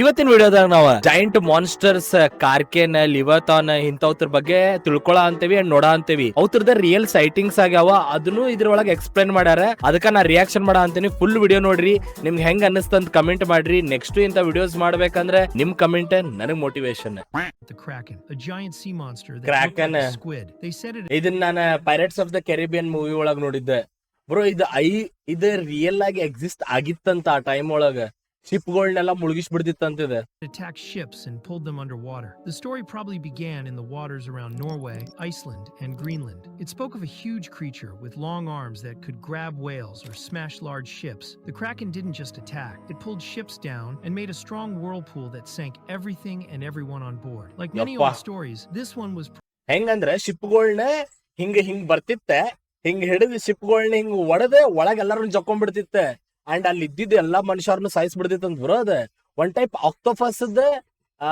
ಇವತ್ತಿನ ವಿಡಿಯೋದಾಗ ನಾವು giant monsters ಕಾರ್ಕೇನ್ ಲಿವತಾನ್ ಇಂಥವ್ರ ಬಗ್ಗೆ ತಿಳ್ಕೊಳ ಅಂತೇವಿ ಅಂಡ್ ನೋಡ ಅಂತೇವಿ. ಅವ್ರದ ರಿಯಲ್ ಸೈಟಿಂಗ್ಸ್ ಆಗ್ಯಾವ. ಅದನ್ನು ಇದ್ರೊಳಗೆ ಎಕ್ಸ್ಪ್ಲೈನ್ ಮಾಡ್ಯಾರ. ಅದಕ್ಕ ನಾ ರಿಯಾಕ್ಷನ್ ಮಾಡ ಅಂತೀನಿ. ಫುಲ್ ವಿಡಿಯೋ ನೋಡ್ರಿ. ನಿಮ್ಗೆ ಹೆಂಗ್ ಅನ್ನಿಸ್ತಂತ ಕಮೆಂಟ್ ಮಾಡ್ರಿ. ನೆಕ್ಸ್ಟ್ ಇಂತ ವಿಡಿಯೋಸ್ ಮಾಡ್ಬೇಕಂದ್ರೆ ನಿಮ್ ಕಮೆಂಟ್ ನನಗ್ ಮೋಟಿವೇಶನ್ ಇದನ್ನ ನಾನು Pirates of the Caribbean movie ಒಳಗ್ ನೋಡಿದ್ದೆ. ಬ್ರೋ ಇದು ಐ ಇದು ರಿಯಲ್ ಆಗಿ ಎಕ್ಸಿಸ್ಟ್ ಆಗಿತ್ತಂತ ಆ ಟೈಮ್ ಒಳಗ. ಶಿಪ್ಗಳನ್ನೆಲ್ಲ ಮುಳುಗಿಸ್ ಬಿಡ್ತಿತ್ತಂತಿದೆ attacked ships and pulled them underwater. The story probably began in the waters around Norway, Iceland, and Greenland. It spoke of a huge creature with long arms that could grab whales or smash large ships. The Kraken didn't just attack, it pulled ships down and made a strong whirlpool that sank everything and everyone on board. Like many Yappa. old stories, this one was ಹೆಂಗಂದ್ರೆ ಶಿಪ್ಗಳನ್ನ ಹಿಂಗ ಹಿಂಗ್ ಬರ್ತಿತ್ತೆ ಹಿಂಗ್ ಹಿಡಿದು ಶಿಪ್ಗಳನ್ನ ಹಿಂಗ್ ಒಡೆದ ಒಳಗ್ ಎಲ್ಲಾರು ಜಕ್ಕೊಂಡ್ಬಿಡ್ತಿತ್ತೆ and ಅಲ್ಲಿ ಇದ್ದಿದ್ದು ಎಲ್ಲಾ ಮನುಷ್ಯರನ್ನು ಸಾಯಿಸ್ ಅಂತ ಬರೋದೇ ಒನ್ ಟೈಪ್ ಆಕ್ಟೋಫಸ್ ಆ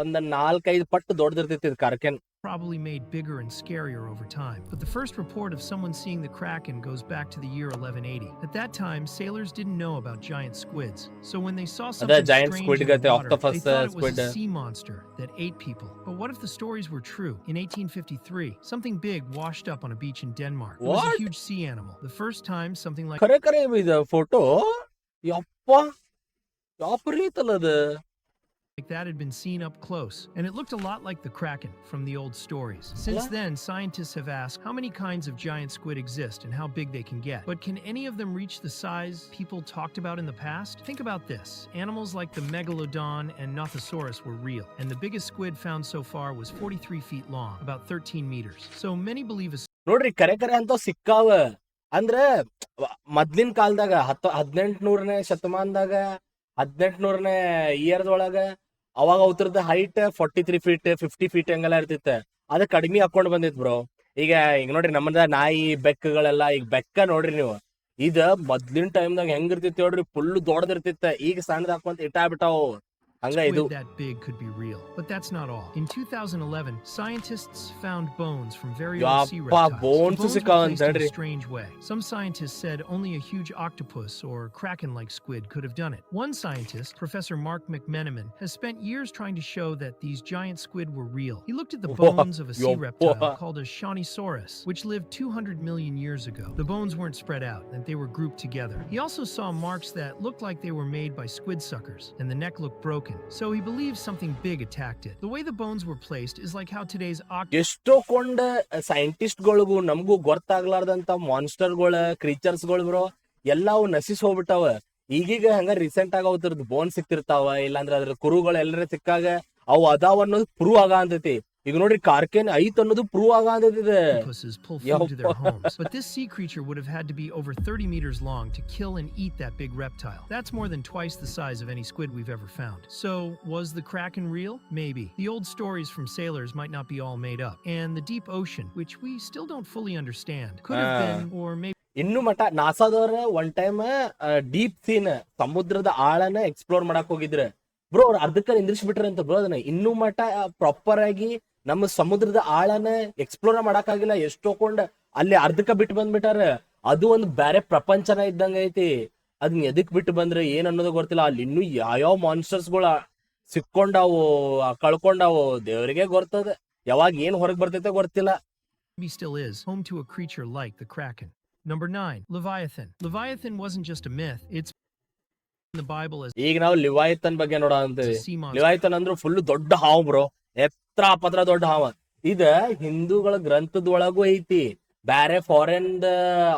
ಒಂದ್ ನಾಲ್ಕೈದು ಪಟ್ಟು ದೊಡ್ಡದಿರ್ತೈತಿ ಇದು ಕಾರ್ಕೆನ್ probably made bigger and scarier over time. But the first report of someone seeing the Kraken goes back to the year 1180. At that time, sailors didn't know about giant squids. So when they saw something giant strange squid in the ಗತೆ water, octopus, they thought it was squid. a sea monster that ate people. But what if the stories were true? In 1853, something big washed up on a beach in Denmark. It was What? a huge sea animal. The first time something like ಖರೆ ಖರೆ ಇದು photo ಯಪ್ಪ ಯಾಪ್ರಿ ಐತಲ್ಲ ಅದು like that had been seen up close, and it looked a lot like the Kraken from the old stories. Since What? then, scientists have asked how many kinds of giant squid exist and how big they can get. But can any of them reach the size people talked about in the past? Think about this animals like the Megalodon and Nothosaurus were real, and the biggest squid found so far was 43 feet long, about 13 meters. So many believe a ನೋಡ್ರಿ ಕರೆ ಕರೆ ಅಂತ ಸಿಕ್ಕಾವ ಅಂದ್ರ ಮೊದ್ಲಿನ ಕಾಲದಾಗ ಹತ್ತ ಹದಿನೆಂಟುನೂರನೇ ಶತಮಾನದಾಗ ಹದಿನೆಂಟುನೂರನೇ ಇಯರ್ದೊಳಗ ಅವಾಗ ಅವ್ರದ್ದು height forty three feet fifty feet ಹಂಗೆಲ್ಲ ಇರ್ತಿತ್ತೆ. ಅದ ಕಡಿಮೆ ಹಾಕೊಂಡ್ ಬಂದಿತ್ತು ಬ್ರೋ ಈಗ ಈಗ ನೋಡ್ರಿ ನಮ್ಮದ ನಾಯಿ ಬೆಕ್ಕಗಳೆಲ್ಲ, ಈಗ ಬೆಕ್ಕ ನೋಡ್ರಿ ನೀವು. ಇದ ಮೊದ್ಲಿನ ಟೈಮ್ದಾಗ ಹೆಂಗಿರ್ತಿತ್ತು ನೋಡ್ರಿ ಫುಲ್ ದೊಡ್ಡದಿರ್ತಿತ್ತ. ಈಗ ಸಣ್ಣದ ಹಾಕೊಂತ ಇಟ್ಟಾಬಿಟ್ಟಾವು ಹಂಗ ಇದು Squid that big could be real, but that's not all. In 2011, scientists found bones from very old sea reptiles. The bones were placed in a strange way. Some scientists said only a huge octopus or kraken-like squid could have done it. One scientist, Professor Mark McMenamin, has spent years trying to show that these giant squid were real. He looked at the bones of a sea reptile called a Shawneesaurus, which lived 200 million years ago. The bones weren't spread out, and they were grouped together. He also saw marks that looked like they were made by squid suckers, and the neck looked broken. So he believes something big attacked it. The way the bones were placed is like how today's octopus ಎಷ್ಟೋ ಕೊಂಡ ಸೈಂಟಿಸ್ಟ್ಗಳಿಗೂ ನಮಗೂ ಗೊತ್ತಾಗ್ಲಾರ್ದಂತ ಮಾನ್ಸ್ಟರ್ಗಳ ಕ್ರೀಚರ್ಸ್ಗಳ bro, ಎಲ್ಲಾವು ನಶಿಸ್ ಹೋಗ್ಬಿಟ್ಟಾವ. ಈಗೀಗ ಹಂಗ recent ಆಗಿ ಅವ್ರದ್ದು ಬೋನ್ ಸಿಕ್ತಿರ್ತಾವ ಇಲ್ಲಾಂದ್ರ ಅದ್ರ ಕುರುಗಳು ಎಲ್ಲರ ಸಿಕ್ಕಾಗ ಅವು ಅದಾವ ಅನ್ನೋದು ಪ್ರೂವ್ ಆಗ ಅಂತೈತಿ ಈಗ ನೋಡ್ರಿ ಕಾರ್ಕೇನ್ ಐತ್ ಅನ್ನೋದು ಪ್ರೂವ್ ಆಗ ಅಂತೈತಿ ಇದು. octopuses pull food to their homes. But this sea creature would have had to be over 30 meters long to kill and eat that big reptile. That's more than twice the size of any squid we've ever found. So, was the Kraken real? Maybe. The old stories from sailors might not be all made up. And the deep ocean, which we still don't fully understand, could have Ah. been, or maybe. ಇನ್ನು ಮಟ ನಾಸಾದವ್ರ one time deep ಸೀನ್ ಸಮುದ್ರದ ಆಳನ explore ಮಾಡಕ್ ಹೋಗಿದ್ರೆ bro ಅವ್ರು ಅರ್ಧಕ್ಕೆ ನಿಂದ್ರಿಸ್ಬಿಟ್ರೆ ಅಂತ ಬ್ರೋ ಅದನ್ನ ಇನ್ನೂ ಮಟ ಪ್ರಾಪರ್ ಆಗಿ ನಮ್ಮ ಸಮುದ್ರದ ಆಳನ ಎಕ್ಸ್ಪ್ಲೋರ್ ಮಾಡಕ್ಕಾಗಿಲ್ಲ. ಎಷ್ಟೋಕೊಂಡ್ ಅಲ್ಲಿ ಅರ್ಧಕ್ಕ ಬಿಟ್ಟು ಬಂದ್ಬಿಟ್ಟಾರ. ಅದು ಒಂದು ಬೇರೆ ಪ್ರಪಂಚನ ಇದ್ದಂಗ ಐತಿ. ಅದನ್ನ ಎದಕ್ ಬಿಟ್ಟು ಬಂದ್ರೆ ಏನ್ ಅನ್ನೋದು ಗೊತ್ತಿಲ್ಲ. ಅಲ್ಲಿ ಇನ್ನೂ ಯಾವ್ಯಾವ ಮಾನ್ಸ್ಟರ್ಸ್ಗಳ ಸಿಕ್ಕೊಂಡಾವು ಕಳ್ಕೊಂಡಾವು ದೇವ್ರಿಗೆ ಗೊತ್ತದ ಯಾವಾಗ ಏನ್ ಹೊರಗ್ ಬರ್ತೈತೆ ಗೊತ್ತಿಲ್ಲ. He still is, home to a creature like the Kraken. Number 9. Leviathan. Leviathan wasn't just a myth, it's in the Bible as ಈಗ ನಾವು ಲಿವಾಯತನ್ ಬಗ್ಗೆ ನೋಡ ಅಂತೀವಿ. ಲಿವಾಯತನ್ ಅಂದ್ರೆ ಫುಲ್ ದೊಡ್ಡ ಹಾವು ಬ್ರೋ ಪತ್ರ ದೊಡ್ಡ ಹಾವ. ಇದ ಹಿಂದೂಗಳ ಗ್ರಂಥದೊಳಗೂ ಐತಿ. ಬ್ಯಾರೆ ಫಾರಿನ್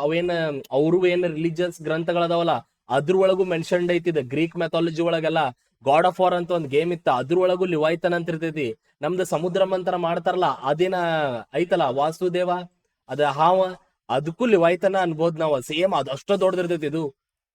ಅವೇನ್ ಅವ್ರು ಏನ್ ರಿಲಿಜಿಯಸ್ ಗ್ರಂಥಗಳದಾವಲ್ಲ, ಅದ್ರೊಳಗೂ ಮೆನ್ಷನ್ಡ್ ಐತಿ ಇದ. ಗ್ರೀಕ್ ಮೆಥಾಲಜಿ ಒಳಗೆಲ್ಲ. ಗಾಡ್ ಆಫ್ ವಾರ್ ಅಂತ ಒಂದ್ ಗೇಮ್ ಇತ್ತ. ಅದ್ರೊಳಗೂ ಲಿವಾಯ್ತನ ಅಂತ ಇರ್ತೈತಿ. ನಮ್ದು ಸಮುದ್ರ ಮಂತ್ರ ಮಾಡ್ತಾರಲ್ಲ, ಅದೇನ ಐತಲ್ಲ, ವಾಸುದೇವ, ಅದ ಹಾವ, ಅದಕ್ಕೂ ಲಿವಾಯ್ತನ ಅನ್ಬೋದ್ ನಾವ್. ಸೇಮ್ ಅದು ಅಷ್ಟ ದೊಡ್ಡದಿರ್ತೈತಿ ಇದು.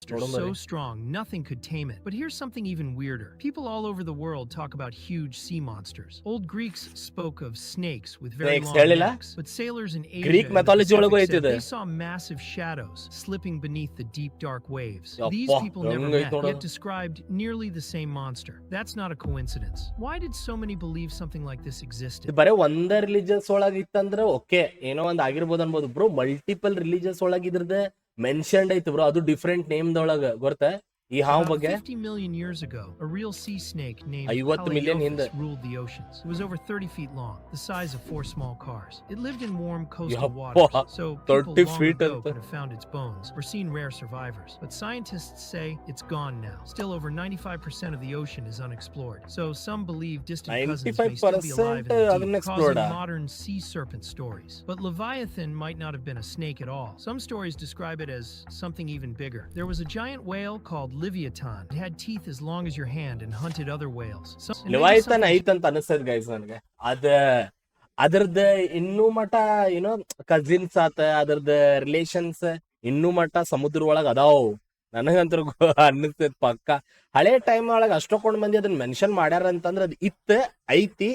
so buddy. strong nothing could tame it. But here's something even weirder. People all over the world talk about huge sea monsters. Old Greeks spoke of snakes with very Snakes, long ಹೇಳಿಲ್ಲ? necks. But sailors in Asia Greek and the mythology Pacific ಒಳಗೂ said ಐತಿದೆ. they saw massive shadows slipping beneath the deep dark waves. ಯಪ್ಪಾ, These people never ಹೆಂಗೈತ್ met, ನೋಡು. yet described nearly the same monster. That's not a coincidence. Why did so many believe something like this existed? ಇದು ಬರೇ ಒಂದ religions ಒಳಗ ಇತ್ತಂದ್ರ okay ಏನೋ ಒಂದ್ ಆಗಿರ್ಬೋದು ಅನ್ಬೋದು ಬ್ರೋ ಮಲ್ಟಿಪಲ್ ರಿಲಿಜಿಯನ್ಸ್ ಒಳಗ ಇದ್ರದ ಮೆನ್ಷನ್ಡ್ ಐತಿ ಬ್ರೋ ಅದು ಡಿಫ್ರೆಂಟ್ ನೇಮ್ ಗೊತ್ತಾ ಗೊತ್ತ? Ihaw ba About kaya? 50 million years ago, a real sea snake named Ayuwat ruled the oceans. It was over 30 feet long, the size of four small cars. It lived in warm coastal Yapa, waters, so people 30 long feet ago ang- could have found its bones or seen rare survivors. But scientists say it's gone now. Still, over 95% of the ocean is unexplored, so some believe distant cousins may still be alive in 95% the deep, unexplored, causing ah. modern sea serpent stories. But Leviathan might not have been a snake at all. Some stories describe it as something even bigger. There was a giant whale called Leviathan. Had teeth as long as your hand and hunted other whales. Some, and maybe ಲಿವಾಯ್ತನ್ ಅನಿಸ್ತದ guys ನನಗೆ ಅದ ಅದರದ ಇನ್ನೂ ಮಟ ಏನೋ cousins ಆತ ಅದ್ರದ್ದ relations ಇನ್ನೂ ಮಟ ಸಮುದ್ರ ಒಳಗ ಅದಾವ್ ನನಗಂತೂ ಅನ್ನಿಸ್ತೈತ್ ಪಕ್ಕ ಹಳೆ ಟೈಮ್ ಒಳಗ ಅಷ್ಟೊಂದ್ ಮಂದಿ ಅದನ್ನ ಮೆನ್ಷನ್ ಮಾಡ್ಯಾರ ಅಂತಂದ್ರ ಅದ್ ಇತ್ತ ಐತಿ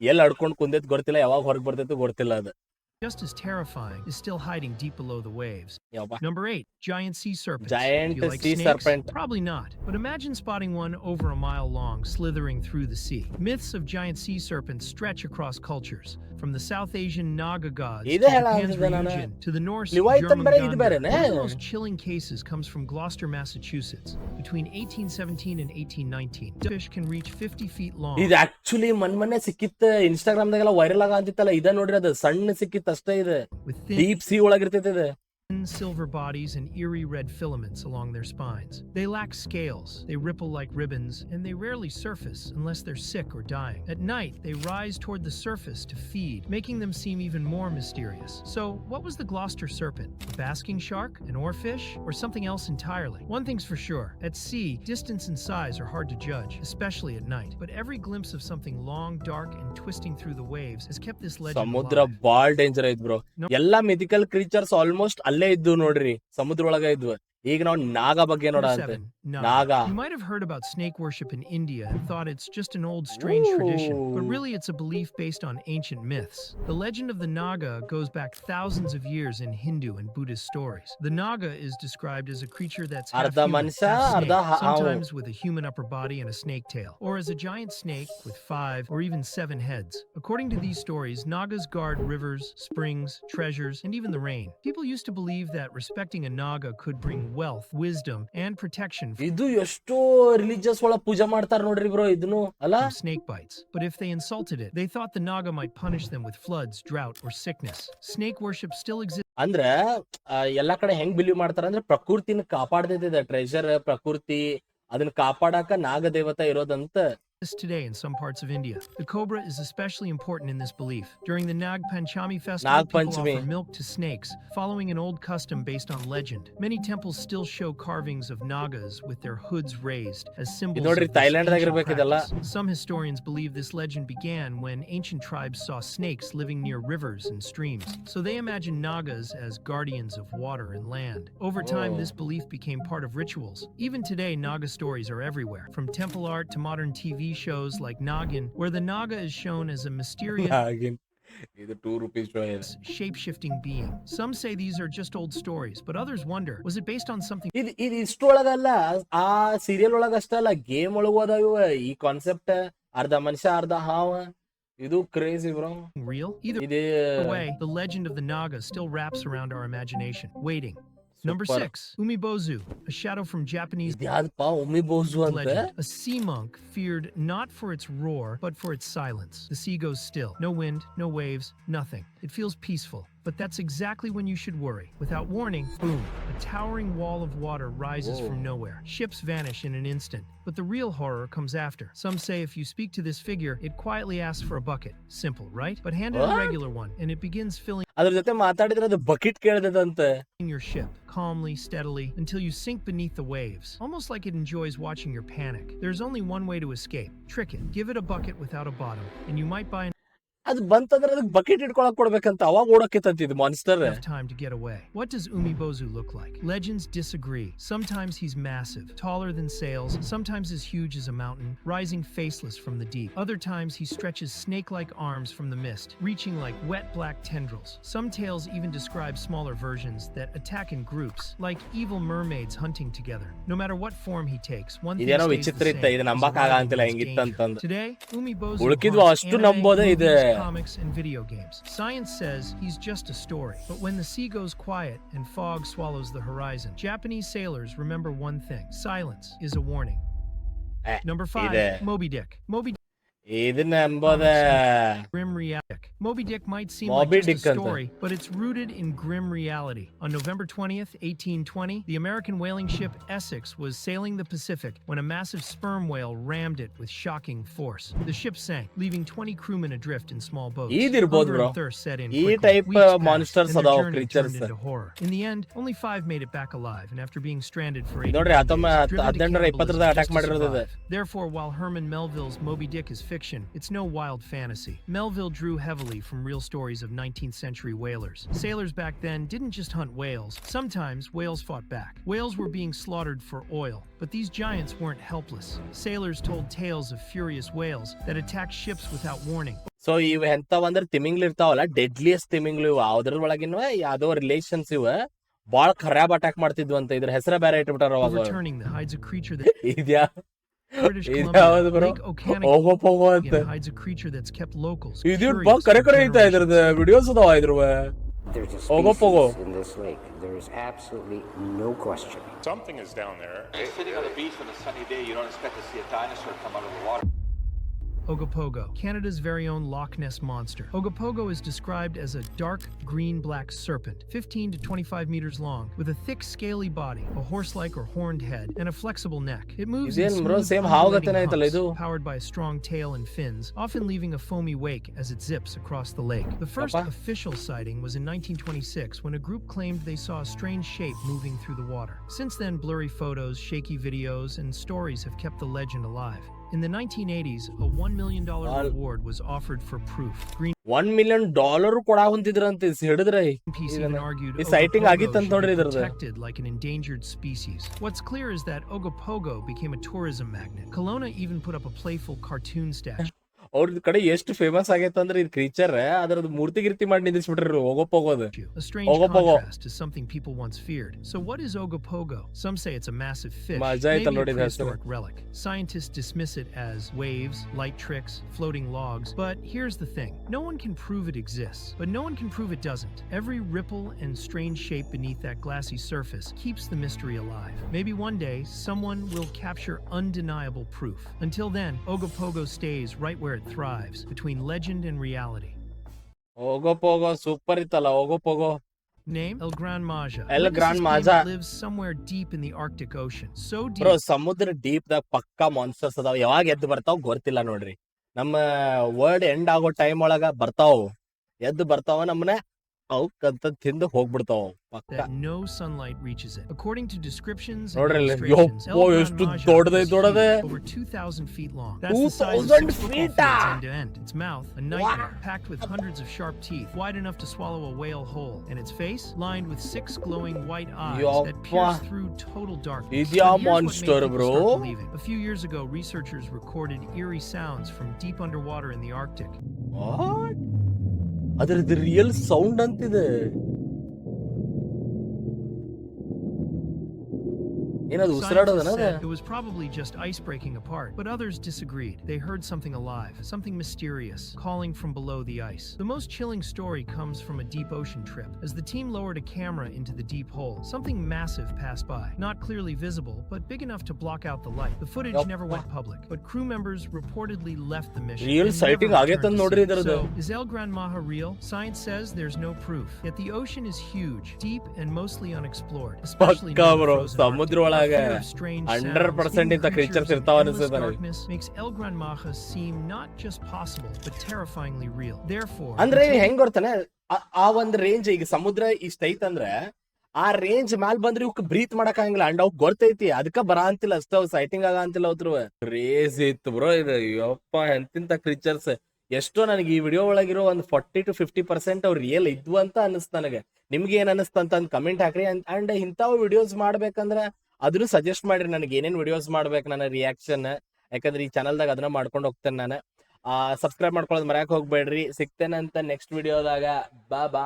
ಎಲ್ಲಿ ಅಡ್ಕೊಂಡ್ ಕುಂದೈತ್ ಗೊತ್ತಿಲ್ಲ ಯಾವಾಗ ಹೊರಗ್ ಬರ್ತೈತಿ ಗೊತ್ತಿಲ್ಲ ಅದು just as terrifying is still hiding deep below the waves. ಯಾವ Number eight, giant sea serpents. Giant Do you like sea snakes? serpent. Probably not. But imagine spotting one over a mile long, slithering through the sea. Myths of giant sea serpents stretch across cultures, from the South Asian Naga gods to ಇದೆ Japan's ಹೇಳಾತಿದ್ದೆ ನಾನು. Ryujin to the Norse Leviathan ಬೇರೆ ಇದು Jormungandr. ಬೇರೆನೇ? One of the most chilling cases comes from Gloucester, Massachusetts. Between 1817 and 1819, the fish can reach 50 feet long. ಇದು actually Mann ಮೊನ್ನೆ ಸಿಕ್ಕಿತ್ತ ಇನ್ಸ್ಟಾಗ್ರಾಮ್ದಾಗೆಲ್ಲ viral ಆಗಂತಿತ್ತಲ್ಲ ಇದ ನೋಡ್ರಿ ಅದು ಸಣ್ಣ ಸಿಕ್ಕಿತ್ತು ಅಷ್ಟೇ ಇದೆ. ಡೀಪ್ ಸಿ ಒಳಗಿರ್ತೈತಿ ಇದು. silver bodies and eerie red filaments along their spines. They lack scales, they ripple like ribbons, and they rarely surface unless they're sick or dying. At night, they rise toward the surface to feed, making them seem even more mysterious. So, what was the Gloucester serpent? A basking shark? An oarfish? Or something else entirely? One thing's for sure at sea, distance and size are hard to judge, especially at night. But every glimpse of something long, dark, and twisting through the waves has kept this legend ಸಮುದ್ರ alive. ಬಾಳ್ danger ಐತ್ bro No. ಎಲ್ಲಾ mythical creatures almost ಅಲ್ಲೇ ಇದ್ದು ನೋಡ್ರಿ ಸಮುದ್ರ ಒಳಗ ಇದ್ವು. ಈಗ ನಾವ್ ನಾಗ ಬಗ್ಗೆ ನೋಡ Number ಅಂತ seven, Naga. Naga. You might have heard about snake worship in India and thought it's just an old strange tradition, but Ooh. really it's a belief based on ancient myths. The legend of the Naga goes back thousands of years in Hindu and Buddhist stories. The Naga is described as a creature that's half Arda human, mansha, half snake, arda ha- sometimes with a human upper body and a snake tail, or as a giant snake with five or even seven heads. According to these stories, Nagas guard rivers, springs, treasures, and even the rain. People used to believe that respecting a Naga could bring wealth, wisdom, and protection ಇದು ಎಷ್ಟೋ religious ಒಳಗ ಪೂಜೆ ಮಾಡ್ತಾರ ನೋಡ್ರಿ bro ಇದನ್ನು ಅಲ್ಲ from snake bites. But if they insulted it, they thought the Naga might punish them with floods, drought, or sickness. Snake worship still exists ಅಂದ್ರ ಆ, ಎಲ್ಲಾ ಕಡೆ ಹೆಂಗ್ ಬಿಲೀವ್ ಮಾಡ್ತಾರ ಅಂದ್ರೆ ಪ್ರಕೃತಿನ ಕಾಪಾಡ್ತೈತಿದೆ ಟ್ರೆಜರ್ ಪ್ರಕೃತಿ ಅದನ್ನ ಕಾಪಾಡಾಕ ನಾಗ ದೇವತಾ This today in some parts of India. The cobra is especially important in this belief. During the Nag Panchami festival, Nag people offer milk to snakes, following an old custom based on legend. Many temples still show carvings of nagas with their hoods raised as symbols of this. Some historians believe this legend began when ancient tribes saw snakes living near rivers and streams, so they imagined nagas as guardians of water and land. Over time, this belief became part of rituals. Even today, naga stories are everywhere, from temple art to modern TV shows like Nagin, where the Naga is shown as a mysterious, ಹಾಗಿನ್. ಇದು two rupees shape shifting being. Some say these are just old stories, but others wonder was it based on something ಇದು ಇದು ಇಷ್ಟೊಳಗಲ್ಲ ಆ serial ಒಳಗ ಅಷ್ಟಲ್ಲ game ಒಳಗೂ ಅದಾವ ಇವ ಈ ಕಾನ್ಸೆಪ್ಟ್ ಅರ್ಧ ಮನುಷ್ಯ ಅರ್ಧ ಹಾವ ಇದು ಕ್ರೇಜಿ ಬ್ರೋ real? Either ಇದು way, the legend of the Naga still wraps around our imagination, waiting. Number Super. six, Umibozu, a shadow from Japanese ಇದ್ಯಾವ್ದಪ್ಪ ಒಮ್ಮೆ ಬೋಸು ಅಂತ legend. A sea monk feared not for its roar, but for its silence. The sea goes still. No wind, no waves, nothing. It feels peaceful. But that's exactly when you should worry. Without warning, boom, a towering wall of water rises Whoa. from nowhere. Ships vanish in an instant. But the real horror comes after. Some say if you speak to this figure, it quietly asks for a bucket. Simple, right? But hand it a What? regular one, and it begins filling ಅದ್ರ ಜೊತೆ ಮಾತಾಡಿದ್ರೆ ಅದು bucket ಕೇಳ್ದದಂತ your ship calmly, steadily, until you sink beneath the waves, almost like it enjoys watching your panic. There's only one way to escape trick it, give it a bucket without a bottom, and you might buy ಅದು ಬಂತಂದ್ರೆ ಅದಕ್ಕೆ bucket ಇಟ್ಕೊಳಕ್ ಕೊಡ್ಬೇಕಂತ ಅವಾಗ ಓಡಕ್ಕಿತ್ತಂತ ಇದು monster enough time to get away. What does Umibozu look like? Legends disagree. Sometimes he's massive, taller than sails, sometimes as huge as a mountain, rising faceless from the deep. Other times he stretches snake like arms from the mist, reaching like wet black tendrils. Some tales even describe smaller versions that attack in groups, like evil mermaids hunting together. No matter what form he takes, one thing ಇದೇನೋ stays ವಿಚಿತ್ರ the ಇತ್ತ same, ಇದು his ನಂಬಕ್ arrival ಆಗಂತಿಲ್ಲ means danger. ಹೆಂಗಿತ್ತಂತಂದು Today, Umibozu ಉಳ್ಕಿದ್ವು haunts ಅಷ್ಟು anime, ನಂಬೋದೇ ಇದೆ. movies, comics, and video games. Science says he's just a story. But when the sea goes quiet and fog swallows the horizon, Japanese sailors remember one thing. Silence is a warning. Number five, Moby Dick. Moby Dick. Grim reality. Moby Dick might seem Moby like just a story, but it's rooted in grim reality. On November 20th, 1820, the American whaling ship Essex was sailing the Pacific when a massive sperm whale rammed it with shocking force. The ship sank, leaving 20 crewmen adrift in small boats. Hunger and thirst set in monsters and turned into horror. In the end, only five made it back alive, and after being stranded for eight days, Therefore, while Herman Melville's Moby Dick is fiction, it's no wild fantasy. Melville drew heavily from real stories of 19th century whalers. Sailors back then didn't just hunt whales, sometimes whales fought back. Whales were being slaughtered for oil, but these giants weren't helpless. Sailors told tales of furious whales that attacked ships without warning. So ಇವ್ ಎಂತಾವ ಅಂದ್ರ ತಿಮಿಂಗ್ಲು ಇರ್ತಾವಲ್ಲ deadliest ತಿಮಿಂಗ್ಲು ಇವ ಅದ್ರ ಒಳಗಿನ ಯಾವ್ದೋ relations ಇವ ಬಾಳ ಖರಾಬ್ ಅಟ್ಯಾಕ್ ಮಾಡ್ತಿದ್ವು ಅಂತ ಇದ್ರ ಹೆಸರ ಬೇರೆ ಇಟ್ಬಿಟ್ಟಾರ ಅವಾಗ Overturning the hides a creature that ಇದ್ಯಾ British ಇದ್ಯಾವ್ದು Columbia, bro? Lake Okeanak ಹೋಗೋ ಹೋಗೋ ಅಂತ hides a creature that's kept locals. ಇದು curious ಬಾ ಕರೆ for ಕರೆ ಐತಾ ಇದ್ರದ್ದು generations. ವಿಡಿಯೋಸ್ ಅದಾವ ಇದ್ರವ There's a Pogo species pogo. in this lake. There is absolutely no question. Something is down there. You're sitting on the beach on a sunny day, you don't expect to see a dinosaur come out of the water. Ogopogo, Canada's very own Loch Ness monster. Ogopogo is described as a dark green-black serpent, 15 to 25 meters long, with a thick scaly body, a horse-like or horned head, and a flexible neck. It moves in smooth, same humps, powered by a strong tail and fins, often leaving a foamy wake as it zips across the lake. The first Papa? official sighting was in 1926 when a group claimed they saw a strange shape moving through the water. Since then, blurry photos, shaky videos, and stories have kept the legend alive. In the 1980s, a $1 million Al- reward was offered for proof. One million dollar ಕೊಡ ಹೊಂತಿದ್ರಂತ ಹಿಡಿದ್ರೆ Greenpeace even ಇದನ್ನ- argued ಈ sighting Ogopogo ಆಗಿತ್ತಂತ should be ನೋಡ್ರಿ ಇದ್ರದ್ದು. protected like an endangered species. What's clear is that Ogopogo became a tourism magnet. Kelowna even put up a playful cartoon statue. ಅವ್ರ ಕಡೆ ಎಷ್ಟು famous ಆಗೈತೆ ಅಂದ್ರೆ ಇದು ಕ್ರೀಚರ್ ಅದ್ರದ್ದು ಮೂರ್ತಿ ಗಿರ್ತಿ ಮಾಡಿ ನಿಂದಿಸ್ಬಿಟ್ರಿ ಹೋಗೋಪ್ ಹೋಗೋದು A strange Ogopogo. contrast to something people once feared. So, what is Ogopogo? Some say it's a massive fish, ಮಜಾ maybe ಐತಲ್ಲ a ನೋಡಿ ಇದು ಹೆಸರು. prehistoric relic. Scientists dismiss it as waves, light tricks, floating logs. But here's the thing: no one can prove it exists, but no one can prove it doesn't. Every ripple and strange shape beneath that glassy surface keeps the mystery alive. Maybe one day someone will capture undeniable proof. Until then, Ogopogo stays right where it thrives, between legend and reality. Ogopogo ಹೋಗೋ super ಇತ್ತಲ್ಲ ಹೋಗೋಪ್ ಹೋಗೋ Name El Gran Maja. El Gran Maja. lives somewhere deep in the Arctic Ocean. So deep bro ಸಮುದ್ರ deep ದಾಗ ಪಕ್ಕಾ monsters ಅದಾವ ಯಾವಾಗ ಎದ್ದು ಬರ್ತಾವ ಗೊತ್ತಿಲ್ಲ ನೋಡ್ರಿ ನಮ್ಮ ವರ್ಡ್ ಎಂಡ್ ಆಗೋ ಟೈಮ್ ಒಳಗ ಬರ್ತಾವ ಎದ್ದು ಬರ್ತಾವ ನಮ್ಮನ್ನ ಅವಕ್ಕಂತ ತಿಂದು ಹೋಗ್ಬಿಡ್ತಾವ ಪಕ್ಕ that no sunlight reaches it. According to descriptions and ನೋಡ್ರಿ ಇಲ್ಲಿ. illustrations, El ಯಪ್ಪೋ, Gran ಎಷ್ಟು Maja ದೊಡ್ಡದೈತ್ is ದೊಡ್ಡದೆ. huge, over 2,000 feet long. That's the size of 2,000 six football feet fields ah! end to end. Its mouth, a nightmare, packed with hundreds of sharp teeth, wide enough to swallow a whale whole, and its face lined with six glowing white eyes that ಯಪ್ಪಾ. pierce through total darkness. ಇದ್ಯಾವ್ But here's what made monster, people bro? start believing. A few years ago, researchers recorded eerie sounds from deep underwater in the Arctic. What? ಅದ್ರದ್ದು real sound ಅಂತಿದೆ. ಏನದು ಉಸಿರಾಡೋದನ Scientists ಅದ said it was probably just ice breaking apart, but others disagreed. They heard something alive, something mysterious, calling from below the ice. The most chilling story comes from a deep ocean trip. As the team lowered a camera into the deep hole, something massive passed by. Not clearly visible, but big enough to block out the light. The footage Yup. never went public, but crew members reportedly left the mission. Real and never sighting returned ಆಗೈತಂತ to ನೋಡ್ರಿ see it. ಇದ್ರದ್ದು. So, is El Gran Maja real? Science says there's no proof. Yet the ocean is huge, deep, and mostly unexplored, especially ಪಕ್ಕಾ near the bro frozen Arctic. ಸಮುದ್ರ ಒಳಗ hundred percent of strange 100% sounds, ಇಂಥ creatures, ಇರ್ತಾವ. Therefore, ಅಂದ್ರೆ ಹೆಂಗ್ ಗೊತ್ತಾನೆ? ಆ- ಆ ಒಂದ್ ರೇಂಜ್ ಈಗ ಸಮುದ್ರ ಇಷ್ಟ ಐತಂದ್ರೆ ಆ ರೇಂಜ್ ಮ್ಯಾಲ್ ಬಂದ್ರೆ ಇವಕ್ ಬ್ರೀತ್ ಮಾಡಕ್ ಆಗಂಗಿಲ್ಲ. ಅಂಡ್ ಅವ್ ಗೊತ್ತೈತಿ ಅದಕ್ಕ ಬರ ಅಂತಿಲ್ಲ ಅಷ್ಟ ಅವ್ ಸೈಟಿಂಗ್ ಆಗ ಅಂತಿಲ್ಲ ಅವ್ರು ಕ್ರೇಜ್ ಇತ್ತು ಬ್ರೋ ಇದು. ಯಪ್ಪ ಎಂತಿಂತ ಕ್ರೀಚರ್ಸ್ ಎಷ್ಟೋ ನನಗೆ ಈ ವಿಡಿಯೋ ಒಳಗಿರೋ ಒಂದು ಫಾರ್ಟಿ ಟು ಫಿಫ್ಟಿ ಪರ್ಸೆಂಟ್ ಅವ್ರು ರಿಯಲ್ ಇದ್ವು ಅಂತ ಅನಿಸ್ತು ನನಗೆ. ನಿಮ್ಗೆ ಏನ್ ಅನಿಸ್ತು ಅಂತ ಕಮೆಂಟ್ ಹಾಕ್ರಿ. ಅಂಡ್ ಇಂಥವು ವಿಡಿಯೋಸ್ ಮಾಡ್ಬೇಕಂದ್ರ ಅದನ್ನು ಸಜೆಸ್ಟ್ ಮಾಡಿರಿ ನನಗೆ ಏನೇನು ವಿಡಿಯೋಸ್ ಮಾಡ್ಬೇಕು ನನ್ನ ರಿಯಾಕ್ಷನ್ ಯಾಕಂದ್ರೆ ಈ ಚಾನಲ್ದಾಗ ಅದನ್ನ ಮಾಡ್ಕೊಂಡು ಹೋಗ್ತೇನೆ ನಾನು. ಸಬ್ಸ್ಕ್ರೈಬ್ ಮಾಡ್ಕೊಳ್ಳೋದು ಮರ್ಯಾಕ್ ಹೋಗ್ಬೇಡ್ರಿ. ಸಿಗ್ತೇನೆ ಅಂತ ನೆಕ್ಸ್ಟ್ ವಿಡಿಯೋದಾಗ ಬಾ ಬಾ